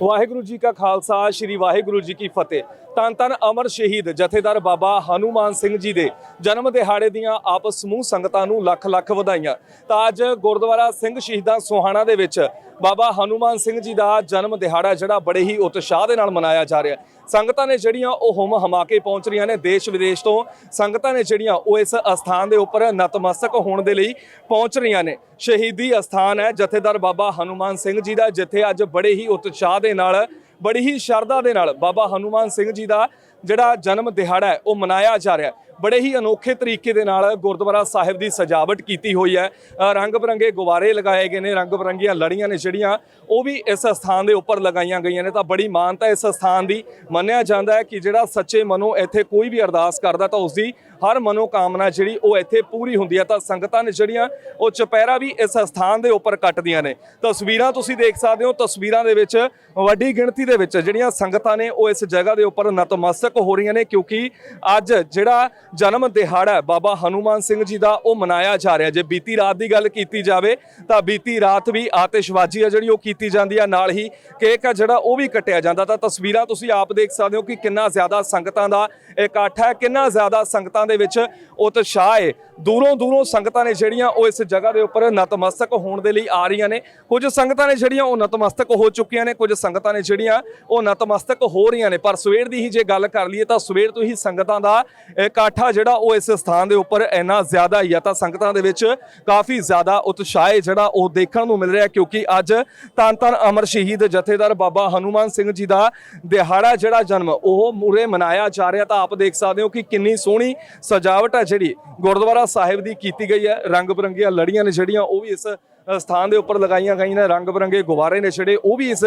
ਵਾਹਿਗੁਰੂ ਜੀ ਕਾ ਖਾਲਸਾ, ਸ੍ਰੀ ਵਾਹਿਗੁਰੂ ਜੀ ਕੀ ਫਤਿਹ। ਤਨ ਤਨ ਅਮਰ ਸ਼ਹੀਦ ਜਥੇਦਾਰ ਬਾਬਾ ਹਨੂਮਾਨ ਸਿੰਘ ਜੀ ਦੇ ਜਨਮ ਦਿਹਾੜੇ ਦੀਆਂ ਆਪ ਸਮੂਹ ਸੰਗਤਾਂ ਨੂੰ ਲੱਖ ਲੱਖ ਵਧਾਈਆਂ। ਤਾਂ ਅੱਜ ਗੁਰਦੁਆਰਾ ਸਿੰਘ ਸ਼ਹੀਦਾਂ ਸੋਹਾਣਾ ਦੇ ਵਿੱਚ ਬਾਬਾ ਹਨੂਮਾਨ ਸਿੰਘ ਜੀ ਦਾ ਜਨਮ ਦਿਹਾੜਾ ਜਿਹੜਾ ਬੜੇ ਹੀ ਉਤਸ਼ਾਹ ਦੇ ਨਾਲ ਮਨਾਇਆ ਜਾ ਰਿਹਾ ਸੰਗਤਾਂ ਨੇ ਜਿਹੜੀਆਂ ਉਹ ਹੁਮ ਹਮਾ ਕੇ ਪਹੁੰਚ ਰਹੀਆਂ ਨੇ ਦੇਸ਼ ਵਿਦੇਸ਼ ਤੋਂ। ਸੰਗਤਾਂ ਨੇ ਜਿਹੜੀਆਂ ਉਹ ਇਸ ਅਸਥਾਨ ਦੇ ਉੱਪਰ ਨਤਮਸਤਕ ਹੋਣ ਦੇ ਲਈ ਪਹੁੰਚ ਰਹੀਆਂ ਨੇ। ਸ਼ਹੀਦੀ ਅਸਥਾਨ ਹੈ ਜਥੇਦਾਰ ਬਾਬਾ ਹਨੂਮਾਨ ਸਿੰਘ ਜੀ ਦਾ, ਜਿੱਥੇ ਅੱਜ ਬੜੇ ਹੀ ਉਤਸ਼ਾਹ ਦੇ ਨਾਲ, ਬੜੀ ਹੀ ਸ਼ਰਧਾ ਦੇ ਨਾਲ ਬਾਬਾ ਹਨੂਮਾਨ ਸਿੰਘ ਜੀ ਦਾ ਜਿਹੜਾ ਜਨਮ ਦਿਹਾੜਾ ਹੈ, ਉਹ ਮਨਾਇਆ ਜਾ ਰਿਹਾ ਹੈ। ਬੜੇ ਹੀ ਅਨੋਖੇ ਤਰੀਕੇ ਦੇ ਨਾਲ ਗੁਰਦੁਆਰਾ ਸਾਹਿਬ ਦੀ ਸਜਾਵਟ ਕੀਤੀ ਹੋਈ ਹੈ। ਰੰਗ ਬਰੰਗੇ ਗੁਬਾਰੇ ਲਗਾਏ ਗਏ ਨੇ, ਰੰਗ ਬਰੰਗੀਆਂ ਲੜੀਆਂ ਨੇ ਜਿਹੜੀਆਂ, ਉਹ ਵੀ ਇਸ ਸਥਾਨ ਦੇ ਉੱਪਰ ਲਗਾਈਆਂ ਗਈਆਂ ਨੇ। ਤਾਂ ਬੜੀ ਮਾਨਤਾ ਇਸ ਸਥਾਨ ਦੀ ਮੰਨਿਆ ਜਾਂਦਾ ਹੈ ਕਿ ਜਿਹੜਾ ਸੱਚੇ ਮਨੋਂ ਇੱਥੇ ਕੋਈ ਵੀ ਅਰਦਾਸ ਕਰਦਾ ਤਾਂ ਉਸ ਦੀ ਹਰ ਮਨੋ ਕਾਮਨਾ ਜਿਹੜੀ ਉਹ ਇੱਥੇ ਪੂਰੀ ਹੁੰਦੀ ਹੈ। ਤਾਂ ਸੰਗਤਾਂ ਨੇ ਜਿਹੜੀਆਂ, ਉਹ ਚੁਪਹਿਰਾ ਵੀ ਇਸ ਸਥਾਨ ਦੇ ਉੱਪਰ ਕੱਟਦੀਆਂ ਨੇ। ਤਸਵੀਰਾਂ ਤੁਸੀਂ ਦੇਖ ਸਕਦੇ ਹੋ, ਤਸਵੀਰਾਂ ਦੇ ਵਿੱਚ ਵੱਡੀ ਗਿਣਤੀ ਦੇ ਵਿੱਚ ਜਿਹੜੀਆਂ ਸੰਗਤਾਂ ਨੇ ਉਹ ਇਸ ਜਗ੍ਹਾ ਦੇ ਉੱਪਰ ਨਤਮਸਤਕ ਹੋ ਰਹੀਆਂ ਨੇ ਕਿਉਂਕਿ ਅੱਜ ਜਿਹੜਾ ਜਨਮ ਦਿਹਾੜਾ ਬਾਬਾ ਹਨੂਮਾਨ ਸਿੰਘ ਜੀ ਦਾ ਉਹ ਮਨਾਇਆ ਜਾ ਰਿਹਾ। ਜੇ ਬੀਤੀ ਰਾਤ ਦੀ ਗੱਲ ਕੀਤੀ ਜਾਵੇ, ਤਾਂ ਬੀਤੀ ਰਾਤ ਵੀ ਆਤਿਸ਼ਬਾਜ਼ੀ ਆ ਜਿਹੜੀ ਉਹ ਕੀਤੀ ਜਾਂਦੀ ਆ। ਨਾਲ ਹੀ ਕੇਕ ਆ ਜਿਹੜਾ, ਉਹ ਵੀ ਕੱਟਿਆ ਜਾਂਦਾ। ਤਾਂ ਤਸਵੀਰਾਂ ਤੁਸੀਂ ਆਪ ਦੇਖ ਸਕਦੇ ਹੋ ਕਿ ਕਿੰਨਾ ਜ਼ਿਆਦਾ ਸੰਗਤਾਂ ਦਾ ਇਕੱਠ ਹੈ, ਕਿੰਨਾ ਜ਼ਿਆਦਾ ਸੰਗਤਾਂ ਦੇ ਵਿੱਚ ਉਤਸ਼ਾਹ ਹੈ ਦੂਰੋਂ ਦੂਰੋਂ ਸੰਗਤਾਂ ਨੇ ਜਿਹੜੀਆਂ ਉਹ ਇਸ ਜਗ੍ਹਾ ਦੇ ਉੱਪਰ ਨਤਮਸਤਕ ਹੋਣ ਦੇ ਲਈ ਆ ਰਹੀਆਂ ਨੇ। ਕੁਝ ਸੰਗਤਾਂ ਨੇ ਜਿਹੜੀਆਂ ਉਹ ਨਤਮਸਤਕ ਹੋ ਚੁੱਕੀਆਂ ਨੇ, ਕੁਝ ਸੰਗਤਾਂ ਨੇ ਜਿਹੜੀਆਂ ਉਹ ਨਤਮਸਤਕ ਹੋ ਰਹੀਆਂ ਨੇ। ਪਰ ਸਵੇਰ ਦੀ ਹੀ ਜੇ ਗੱਲ ਕਰ ਲਈਏ, ਤਾਂ ਸਵੇਰ ਤੋਂ ਹੀ ਸੰਗਤਾਂ ਦਾ ਇਕੱਠ ਜਿਹੜਾ ਉਹ ਇਸ ਸਥਾਨ ਦੇ ਉੱਪਰ ਇੰਨਾ ਜ਼ਿਆਦਾ ਹੀ ਆ, ਤਾਂ ਸੰਗਤਾਂ ਦੇ ਵਿੱਚ ਕਾਫੀ ਜ਼ਿਆਦਾ ਉਤਸ਼ਾਹ ਜਿਹੜਾ ਉਹ ਦੇਖਣ ਨੂੰ ਮਿਲ ਰਿਹਾ, ਕਿਉਂਕਿ ਅੱਜ ਧੰਨ ਧੰਨ ਅਮਰ ਸ਼ਹੀਦ ਜਥੇਦਾਰ ਬਾਬਾ ਹਨੂਮਾਨ ਸਿੰਘ ਜੀ ਦਾ ਦਿਹਾੜਾ ਜਿਹੜਾ ਜਨਮ, ਉਹ ਮੂਰੇ ਮਨਾਇਆ ਜਾ ਰਿਹਾ, ਤਾਂ ਆਪ ਦੇਖ ਸਕਦੇ ਹੋ ਕਿ ਕਿੰਨੀ ਸੋਹਣੀ ਸਜਾਵਟ ਹੈ ਜਿਹੜੀ ਗੁਰਦੁਆਰਾ ਸਾਹਿਬ ਦੀ ਕੀਤੀ ਗਈ ਹੈ, ਰੰਗ ਬਰੰਗੀਆਂ ਲੜੀਆਂ ਨੇ ਜਿਹੜੀਆਂ, ਉਹ ਵੀ ਇਸ ਸਥਾਨ ਦੇ ਉੱਪਰ ਲਗਾਈਆਂ ਗਈਆਂ ਨੇ, ਰੰਗ ਬਰੰਗੇ ਗੁਬਾਰੇ ਨੇ ਛੜੇ, ਉਹ ਵੀ ਇਸ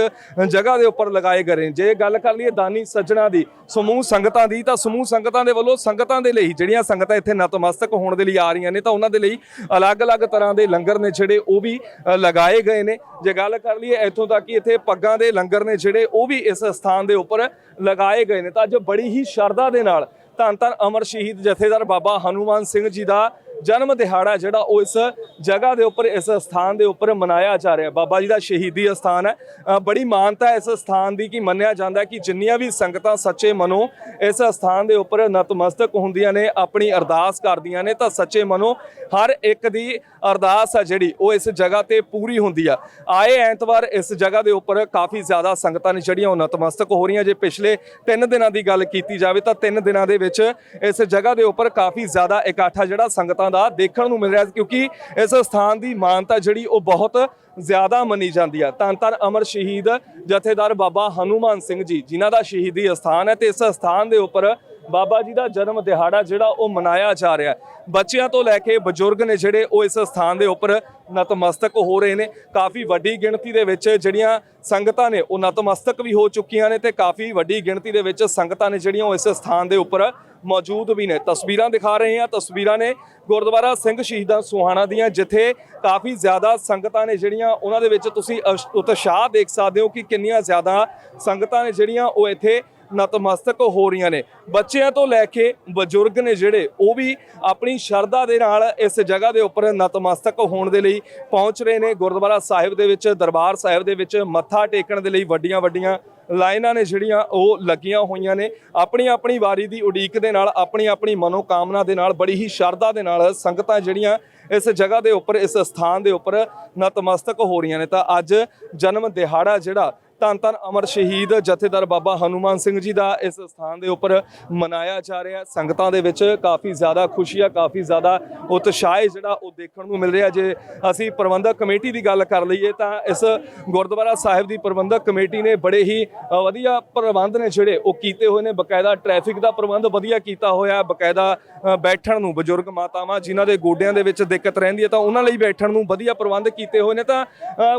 ਜਗ੍ਹਾ ਦੇ ਉੱਪਰ ਲਗਾਏ ਗਏ ਨੇ। ਜੇ ਗੱਲ ਕਰ ਲਈਏ ਦਾਨੀ ਸੱਜਣਾ ਦੀ, ਸਮੂਹ ਸੰਗਤਾਂ ਦੀ, ਤਾਂ ਸਮੂਹ ਸੰਗਤਾਂ ਦੇ ਵੱਲੋਂ ਸੰਗਤਾਂ ਦੇ ਲਈ ਜਿਹੜੀਆਂ ਸੰਗਤਾਂ ਇੱਥੇ ਨਤਮਸਤਕ ਹੋਣ ਦੇ ਲਈ ਆ ਰਹੀਆਂ ਨੇ, ਤਾਂ ਉਹਨਾਂ ਦੇ ਲਈ ਅਲੱਗ-ਅਲੱਗ ਤਰ੍ਹਾਂ ਦੇ ਲੰਗਰ ਨੇ ਜਿਹੜੇ ਉਹ ਵੀ ਲਗਾਏ ਗਏ ਨੇ। ਜੇ ਗੱਲ ਕਰ ਲਈਏ ਇੱਥੋਂ ਤੱਕ ਕਿ ਇੱਥੇ ਪੱਗਾਂ ਦੇ ਲੰਗਰ ਨੇ ਜਿਹੜੇ ਉਹ ਵੀ ਇਸ ਸਥਾਨ ਦੇ ਉੱਪਰ ਲਗਾਏ ਗਏ ਨੇ। ਤਾਂ ਅੱਜ ਬੜੀ ਹੀ ਸ਼ਰਧਾ ਦੇ ਨਾਲ ਧੰਨ ਧੰਨ ਅਮਰ ਸ਼ਹੀਦ ਜਥੇਦਾਰ ਬਾਬਾ ਹਨੂਮਾਨ ਸਿੰਘ ਜੀ ਦਾ ਜਨਮ ਦਿਹਾੜਾ ਜਿਹੜਾ ਉਹ ਇਸ ਜਗ੍ਹਾ ਦੇ ਉੱਪਰ, ਇਸ ਸਥਾਨ ਦੇ ਉੱਪਰ ਮਨਾਇਆ ਜਾ ਰਿਹਾ। ਬਾਬਾ ਜੀ ਦਾ ਸ਼ਹੀਦੀ ਸਥਾਨ ਹੈ। ਬੜੀ ਮਾਨਤਾ ਇਸ ਸਥਾਨ ਦੀ ਕਿ ਮੰਨਿਆ ਜਾਂਦਾ ਕਿ ਜਿੰਨੀਆਂ ਵੀ ਸੰਗਤਾਂ ਸੱਚੇ ਮਨੋਂ ਇਸ ਸਥਾਨ ਦੇ ਉੱਪਰ ਨਤਮਸਤਕ ਹੁੰਦੀਆਂ ਨੇ, ਆਪਣੀ ਅਰਦਾਸ ਕਰਦੀਆਂ ਨੇ, ਤਾਂ ਸੱਚੇ ਮਨੋਂ ਹਰ ਇੱਕ ਦੀ ਅਰਦਾਸ ਹੈ ਜਿਹੜੀ, ਉਹ ਇਸ ਜਗ੍ਹਾ ਤੇ ਪੂਰੀ ਹੁੰਦੀ ਆ। ਆਏ ਐਤਵਾਰ ਇਸ ਜਗ੍ਹਾ ਦੇ ਉੱਪਰ ਕਾਫੀ ਜ਼ਿਆਦਾ ਸੰਗਤਾਂ ਨੇ ਜਿਹੜੀਆਂ ਉਹ ਨਤਮਸਤਕ ਹੋ ਰਹੀਆਂ। ਜੇ ਪਿਛਲੇ 3 ਦਿਨਾਂ ਦੀ ਗੱਲ ਕੀਤੀ ਜਾਵੇ ਤਾਂ 3 ਦਿਨਾਂ ਦੇ ਵਿੱਚ ਵਿੱਚ ਇਸ ਜਗ੍ਹਾ ਦੇ ਉੱਪਰ ਕਾਫੀ ਜ਼ਿਆਦਾ ਇਕੱਠਾ ਜਿਹੜਾ ਸੰਗਤਾਂ ਦਾ ਦੇਖਣ ਨੂੰ ਮਿਲ ਰਿਹਾ ਕਿਉਂਕਿ ਇਸ ਸਥਾਨ ਦੀ ਮਾਨਤਾ ਜਿਹੜੀ ਉਹ ਬਹੁਤ ਜ਼ਿਆਦਾ ਮੰਨੀ ਜਾਂਦੀ ਆ। ਧੰਨ ਧੰਨ ਅਮਰ ਸ਼ਹੀਦ ਜਥੇਦਾਰ ਬਾਬਾ ਹਨੂਮਾਨ ਸਿੰਘ ਜੀ, ਜਿਨ੍ਹਾਂ ਦਾ ਸ਼ਹੀਦੀ ਅਸਥਾਨ ਹੈ ਤੇ ਇਸ ਅਸਥਾਨ ਦੇ ਉੱਪਰ ਬਾਬਾ ਜੀ ਦਾ ਜਨਮ ਦਿਹਾੜਾ ਜਿਹੜਾ ਉਹ ਮਨਾਇਆ ਜਾ ਰਿਹਾ ਹੈ। ਬੱਚਿਆਂ ਤੋਂ ਲੈ ਕੇ ਬਜ਼ੁਰਗ ਨੇ ਜਿਹੜੇ ਉਹ ਇਸ ਸਥਾਨ ਦੇ ਉੱਪਰ ਨਤਮਸਤਕ ਹੋ ਰਹੇ ਨੇ। ਕਾਫੀ ਵੱਡੀ ਗਿਣਤੀ ਦੇ ਵਿੱਚ ਜਿਹੜੀਆਂ ਸੰਗਤਾਂ ਨੇ ਉਹ ਨਤਮਸਤਕ ਵੀ ਹੋ ਚੁੱਕੀਆਂ ਨੇ ਤੇ ਕਾਫੀ ਵੱਡੀ ਗਿਣਤੀ ਦੇ ਵਿੱਚ ਸੰਗਤਾਂ ਨੇ ਜਿਹੜੀਆਂ ਉਹ ਇਸ ਸਥਾਨ ਦੇ ਉੱਪਰ ਮੌਜੂਦ ਵੀ ਨੇ। ਤਸਵੀਰਾਂ ਦਿਖਾ ਰਹੇ ਹਾਂ। ਤਸਵੀਰਾਂ ਨੇ ਗੁਰਦੁਆਰਾ ਸਿੰਘ ਸ਼ਹੀਦਾਂ ਸੁਹਾਣਾ ਦੀਆਂ, ਜਿੱਥੇ ਕਾਫੀ ਜ਼ਿਆਦਾ ਸੰਗਤਾਂ ਨੇ ਜਿਹੜੀਆਂ ਉਹਨਾਂ ਦੇ ਵਿੱਚ ਤੁਸੀਂ ਅਸ਼- ਉਤਸ਼ਾਹ ਦੇਖ ਸਕਦੇ ਹੋ ਕਿ ਕਿੰਨੀਆਂ ਜ਼ਿਆਦਾ ਸੰਗਤਾਂ ਨੇ ਜਿਹੜੀਆਂ ਉਹ ਇੱਥੇ ਨਤਮਸਤਕ ਹੋ ਰਹੀਆਂ ਨੇ। ਬੱਚਿਆਂ ਤੋਂ ਲੈ ਕੇ ਬਜ਼ੁਰਗ ਨੇ ਜਿਹੜੇ, ਉਹ ਵੀ ਆਪਣੀ ਸ਼ਰਧਾ ਦੇ ਨਾਲ ਇਸ ਜਗ੍ਹਾ ਦੇ ਉੱਪਰ ਨਤਮਸਤਕ ਹੋਣ ਦੇ ਲਈ ਪਹੁੰਚ ਰਹੇ ਨੇ। ਗੁਰਦੁਆਰਾ ਸਾਹਿਬ ਦੇ ਵਿੱਚ, ਦਰਬਾਰ ਸਾਹਿਬ ਦੇ ਵਿੱਚ ਮੱਥਾ ਟੇਕਣ ਦੇ ਲਈ ਵੱਡੀਆਂ ਵੱਡੀਆਂ ਲਾਈਨਾਂ ਨੇ ਜਿਹੜੀਆਂ, ਉਹ ਲੱਗੀਆਂ ਹੋਈਆਂ ਨੇ। ਆਪਣੀ ਆਪਣੀ ਵਾਰੀ ਦੀ ਉਡੀਕ ਦੇ ਨਾਲ ਆਪਣੀ ਆਪਣੀ ਮਨੋਕਾਮਨਾ ਦੇ ਨਾਲ, ਬੜੀ ਹੀ ਸ਼ਰਧਾ ਦੇ ਨਾਲ ਸੰਗਤਾਂ ਜਿਹੜੀਆਂ ਇਸ ਜਗ੍ਹਾ ਦੇ ਉੱਪਰ, ਇਸ ਸਥਾਨ ਦੇ ਉੱਪਰ ਨਤਮਸਤਕ ਹੋ ਰਹੀਆਂ ਨੇ। ਤਾਂ ਅੱਜ ਜਨਮ ਦਿਹਾੜਾ ਜਿਹੜਾ ਧੰਨ ਧੰਨ ਅਮਰ ਸ਼ਹੀਦ ਜਥੇਦਾਰ ਬਾਬਾ ਹਨੂਮਾਨ ਸਿੰਘ ਜੀ ਦਾ ਇਸ ਸਥਾਨ ਦੇ ਉੱਪਰ ਮਨਾਇਆ ਜਾ ਰਿਹਾ ਸੰਗਤਾਂ ਦੇ ਵਿੱਚ ਕਾਫੀ ਜ਼ਿਆਦਾ ਖੁਸ਼ੀ ਆ, ਕਾਫੀ ਜ਼ਿਆਦਾ ਉਤਸ਼ਾਹ ਜਿਹੜਾ ਉਹ ਦੇਖਣ ਨੂੰ ਮਿਲ ਰਿਹਾ ਜੇ ਅਸੀਂ ਪ੍ਰਬੰਧਕ ਕਮੇਟੀ ਦੀ ਗੱਲ ਕਰ ਲਈਏ ਤਾਂ ਇਸ ਗੁਰਦੁਆਰਾ ਸਾਹਿਬ ਦੀ ਪ੍ਰਬੰਧਕ ਕਮੇਟੀ ਨੇ ਬੜੇ ਹੀ ਵਧੀਆ ਪ੍ਰਬੰਧ ਨੇ ਜਿਹੜੇ ਉਹ ਕੀਤੇ ਹੋਏ ਨੇ। ਬਕਾਇਦਾ ਟ੍ਰੈਫਿਕ ਦਾ ਪ੍ਰਬੰਧ ਵਧੀਆ ਕੀਤਾ ਹੋਇਆ ਹੈ। ਬਕਾਇਦਾ ਬੈਠਣ ਨੂੰ ਬਜ਼ੁਰਗ ਮਾਤਾਵਾਂ ਜਿਨ੍ਹਾਂ ਦੇ ਗੋਡਿਆਂ ਦੇ ਵਿੱਚ ਦਿੱਕਤ ਰਹਿੰਦੀ ਹੈ ਤਾਂ ਉਹਨਾਂ ਲਈ ਬੈਠਣ ਨੂੰ ਵਧੀਆ ਪ੍ਰਬੰਧ ਕੀਤੇ ਹੋਏ ਨੇ ਤਾਂ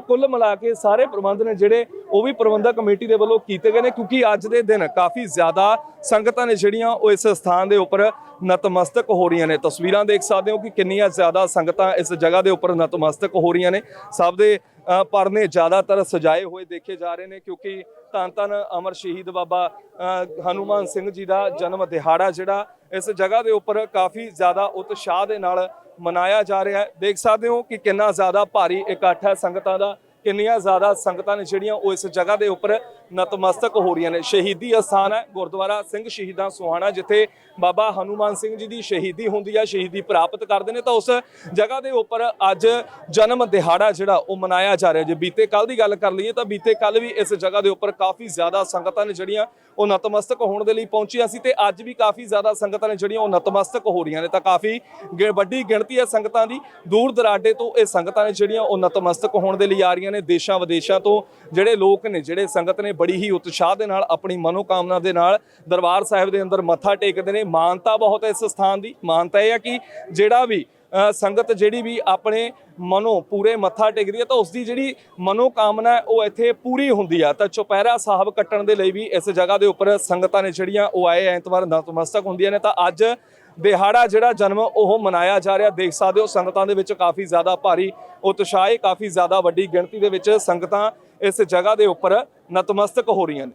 ਕੁੱਲ ਮਿਲਾ ਕੇ ਸਾਰੇ ਪ੍ਰਬੰਧ ਨੇ ਜਿਹੜੇ ਉਹ ਵੀ ਪ੍ਰਬੰਧਕ ਕਮੇਟੀ ਦੇ ਵੱਲੋਂ ਕੀਤੇ ਗਏ ਨੇ ਕਿਉਂਕਿ ਅੱਜ ਦੇ ਦਿਨ ਕਾਫੀ ਜ਼ਿਆਦਾ ਸੰਗਤਾਂ ਨੇ ਜਿਹੜੀਆਂ ਉਹ ਇਸ ਸਥਾਨ ਦੇ ਉੱਪਰ ਨਤਮਸਤਕ ਹੋ ਰਹੀਆਂ ਨੇ। ਤਸਵੀਰਾਂ ਦੇਖ ਸਕਦੇ ਹੋ ਕਿ ਕਿੰਨੀਆਂ ਜ਼ਿਆਦਾ ਸੰਗਤਾਂ ਇਸ ਜਗ੍ਹਾ ਦੇ ਉੱਪਰ ਨਤਮਸਤਕ ਹੋ ਰਹੀਆਂ ਨੇ। ਸਭ ਦੇ ਪਰਨੇ ਜ਼ਿਆਦਾਤਰ ਸਜਾਏ ਹੋਏ ਦੇਖੇ ਜਾ ਰਹੇ ਨੇ ਕਿਉਂਕਿ ਧੰਨ ਧੰਨ ਅਮਰ ਸ਼ਹੀਦ ਬਾਬਾ ਅ, ਹਨੂਮਾਨ ਸਿੰਘ ਜੀ ਦਾ ਜਨਮ ਦਿਹਾੜਾ ਜਿਹੜਾ ਇਸ ਜਗ੍ਹਾ ਦੇ ਉੱਪਰ ਕਾਫੀ ਜ਼ਿਆਦਾ ਉਤਸ਼ਾਹ ਦੇ ਨਾਲ ਮਨਾਇਆ ਜਾ ਰਿਹਾ ਹੈ। ਦੇਖ ਸਕਦੇ ਹੋ ਕਿ ਕਿੰਨਾ ਜ਼ਿਆਦਾ ਭਾਰੀ ਇਕੱਠ ਹੈ ਸੰਗਤਾਂ ਦਾ। ਕਿੰਨੀਆਂ ਜ਼ਿਆਦਾ ਸੰਗਤਾਂ ਨੇ ਜਿਹੜੀਆਂ ਉਹ ਇਸ ਜਗ੍ਹਾ ਦੇ ਉੱਪਰ ਨਤਮਸਤਕ ਹੋ ਰਹੀਆਂ ਨੇ। ਸ਼ਹੀਦੀ ਅਸਥਾਨ ਹੈ ਗੁਰਦੁਆਰਾ ਸਿੰਘ ਸ਼ਹੀਦਾਂ ਸੁਹਾਣਾ, ਜਿੱਥੇ ਬਾਬਾ ਹਨੂਮਾਨ ਸਿੰਘ ਜੀ ਦੀ ਸ਼ਹੀਦੀ ਹੁੰਦੀ ਹੈ ਸ਼ਹੀਦੀ ਪ੍ਰਾਪਤ ਕਰਦੇ ਨੇ। ਤਾਂ ਉਸ ਜਗ੍ਹਾ ਦੇ ਉੱਪਰ ਅੱਜ ਜਨਮ ਦਿਹਾੜਾ ਜਿਹੜਾ ਉਹ ਮਨਾਇਆ ਜਾ ਰਿਹਾ। ਜੇ ਬੀਤੇ ਕੱਲ ਦੀ ਗੱਲ ਕਰ ਲਈਏ ਤਾਂ ਬੀਤੇ ਕੱਲ ਵੀ ਇਸ ਜਗ੍ਹਾ ਦੇ ਉੱਪਰ ਕਾਫੀ ਜ਼ਿਆਦਾ ਸੰਗਤਾਂ ਨੇ ਜਿਹੜੀਆਂ ਉਹ ਨਤਮਸਤਕ ਹੋਣ ਦੇ ਲਈ ਪਹੁੰਚੀਆਂ ਸੀ ਤੇ ਅੱਜ ਵੀ ਕਾਫੀ ਜ਼ਿਆਦਾ ਸੰਗਤਾਂ ਨੇ ਜਿਹੜੀਆਂ ਉਹ ਨਤਮਸਤਕ ਹੋ ਰਹੀਆਂ ਨੇ। ਤਾਂ ਕਾਫੀ ਗਿ- ਵੱਡੀ ਗਿਣਤੀ ਹੈ ਸੰਗਤਾਂ ਦੀ। ਦੂਰ ਦਰਾਡੇ ਤੋਂ ਇਹ ਸੰਗਤਾਂ ਨੇ ਜਿਹੜੀਆਂ ਉਹ ਨਤਮਸਤਕ ਹੋਣ ਦੇ ਲਈ ਆ ਰਹੀਆਂ ਨੇ। ਦੇਸ਼ਾਂ ਵਿਦੇਸ਼ਾਂ ਤੋਂ ਜਿਹੜੇ ਲੋਕ ਨੇ, ਜਿਹੜੇ ਸੰਗਤ ਨੇ ਬੜੀ ਹੀ ਉਤਸ਼ਾਹ ਦੇ ਨਾਲ, ਆਪਣੀ ਮਨੋਕਾਮਨਾ ਦੇ ਨਾਲ ਦਰਬਾਰ ਸਾਹਿਬ ਦੇ ਅੰਦਰ ਮੱਥਾ ਟੇਕਦੇ ਨੇ। ਮਾਨਤਾ ਬਹੁਤ ਹੈ ਇਸ ਸਥਾਨ ਦੀ। ਮਾਨਤਾ ਇਹ ਹੈ ਕਿ ਜਿਹੜਾ ਵੀ ਸੰਗਤ ਜਿਹੜੀ ਵੀ ਆਪਣੇ ਮਨੋਂ ਪੂਰੇ ਮੱਥਾ ਟੇਕਦੀ ਹੈ, ਤਾਂ ਉਸ ਦੀ ਜਿਹੜੀ ਮਨੋਕਾਮਨਾ ਹੈ, ਉਹ ਇੱਥੇ ਪੂਰੀ ਹੁੰਦੀ ਆ। ਤਾਂ ਚੁਪਹਿਰਾ ਸਾਹਿਬ ਕੱਟਣ ਦੇ ਲਈ ਵੀ ਇਸ ਜਗ੍ਹਾ ਦੇ ਉੱਪਰ ਸੰਗਤਾਂ ਨੇ ਜਿਹੜੀਆਂ, ਉਹ ਆਏ ਐਤਵਾਰ ਨਤਮਸਤਕ ਹੁੰਦੀਆਂ ਨੇ। ਤਾਂ ਅੱਜ ਦਿਹਾੜਾ ਜਿਹੜਾ ਜਨਮ, ਉਹ ਮਨਾਇਆ ਜਾ ਰਿਹਾ। ਦੇਖ ਸਕਦੇ ਹੋ, ਸੰਗਤਾਂ ਦੇ ਵਿੱਚ ਕਾਫੀ ਜ਼ਿਆਦਾ ਭਾਰੀ ਉਤਸ਼ਾਹ ਹੈ, ਕਾਫੀ ਜ਼ਿਆਦਾ ਵੱਡੀ ਗਿਣਤੀ ਦੇ ਵਿੱਚ ਸੰਗਤਾਂ ਇਸ ਜਗ੍ਹਾ ਦੇ ਉੱਪਰ ਨਤਮਸਤਕ ਹੋ ਰਹੀਆਂ ਨੇ।